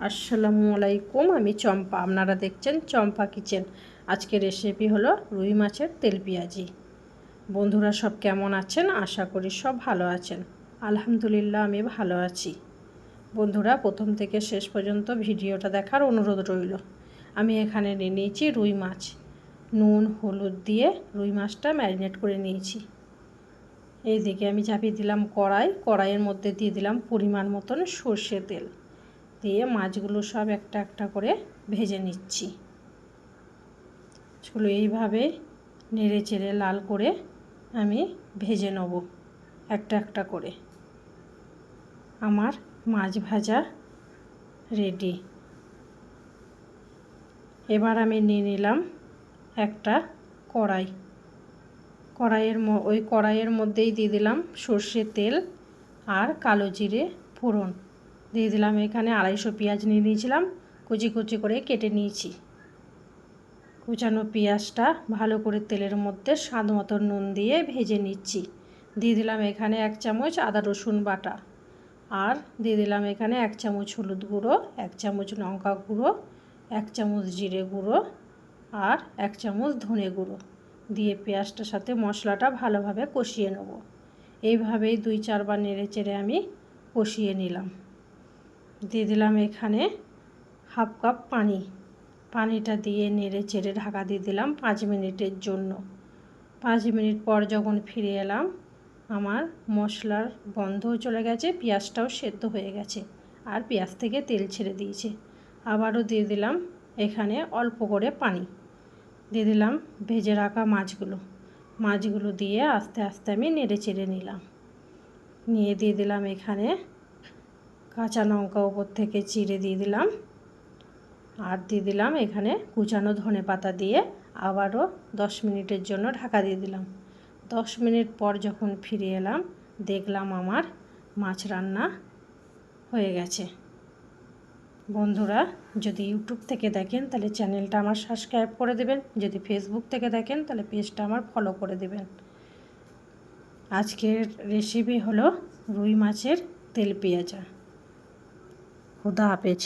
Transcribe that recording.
আসসালামু আলাইকুম, আমি চম্পা। আপনারা দেখছেন চম্পা কিচেন। আজকের রেসিপি হলো রুই মাছের তেল পেঁয়াজি। বন্ধুরা সব কেমন আছেন? আশা করি সব ভালো আছেন। আলহামদুলিল্লাহ, আমি ভালো আছি। বন্ধুরা, প্রথম থেকে শেষ পর্যন্ত ভিডিওটা দেখার অনুরোধ রইল। আমি এখানে নিয়ে নিয়েছি রুই মাছ। নুন, হলুদ দিয়ে রুই মাছটা ম্যারিনেট করে নিয়েছি। এইদিকে আমি চাপিয়ে দিলাম কড়াই। কড়াইয়ের মধ্যে দিয়ে দিলাম পরিমাণ মতন সর্ষে তেল। দিয়ে মাছগুলো সব একটা একটা করে ভেজে নিচ্ছি। চলো এইভাবে নেড়ে চেড়ে লাল করে আমি ভেজে নেব একটা একটা করে। আমার মাছ ভাজা রেডি। এবার আমি নিয়ে নিলাম একটা কড়াই। কড়াইয়ের ওই কড়াইয়ের মধ্যেই দিয়ে দিলাম সর্ষে তেল আর কালো জিরে ফোড়ন। দিয়ে দিলাম এখানে আড়াইশো পেঁয়াজ নিয়ে নিয়েছিলাম, কুচি কুচি করে কেটে নিয়েছি। কুচানো পেঁয়াজটা ভালো করে তেলের মধ্যে স্বাদ মতো নুন দিয়ে ভেজে নিচ্ছি। দিয়ে দিলাম এখানে এক চামচ আদা রসুন বাটা আর দিয়ে দিলাম এখানে এক চামচ হলুদ গুঁড়ো, এক চামচ লঙ্কা গুঁড়ো, এক চামচ জিরে গুঁড়ো আর এক চামচ ধনে গুঁড়ো। দিয়ে পেঁয়াজটার সাথে মশলাটা ভালোভাবে কষিয়ে নেব। এইভাবেই দুই চারবার নেড়ে চেড়ে আমি কষিয়ে নিলাম। দিয়ে দিলাম এখানে হাফ কাপ পানি। পানিটা দিয়ে নেড়ে চেড়ে ঢাকা দিয়ে দিলাম পাঁচ মিনিটের জন্য। পাঁচ মিনিট পর যখন ফিরে এলাম, আমার মশলার গন্ধও চলে গেছে, পেঁয়াজটাও সেদ্ধ হয়ে গেছে আর পেঁয়াজ থেকে তেল ছেড়ে দিয়েছে। আবারও দিয়ে দিলাম এখানে অল্প করে পানি। দিয়ে দিলাম ভেজে রাখা মাছগুলো। মাছগুলো দিয়ে আস্তে আস্তে আমি নেড়ে চেড়ে নিলাম। নিয়ে দিয়ে দিলাম এখানে কাঁচা লঙ্কা ওপর থেকে চিড়ে দিয়ে দিলাম। আর দিয়ে দিলাম এখানে কুচানো ধনে পাতা দিয়ে আবারও দশ মিনিটের জন্য ঢাকা দিয়ে দিলাম। দশ মিনিট পর যখন ফিরে এলাম, দেখলাম আমার মাছ রান্না হয়ে গেছে। বন্ধুরা, যদি ইউটিউব থেকে দেখেন, তাহলে চ্যানেলটা আমার সাবস্ক্রাইব করে দেবেন। যদি ফেসবুক থেকে দেখেন, তাহলে পেজটা আমার ফলো করে দেবেন। আজকের রেসিপি হলো রুই মাছের তেল পেঁয়াজা। খুদা হাফেজ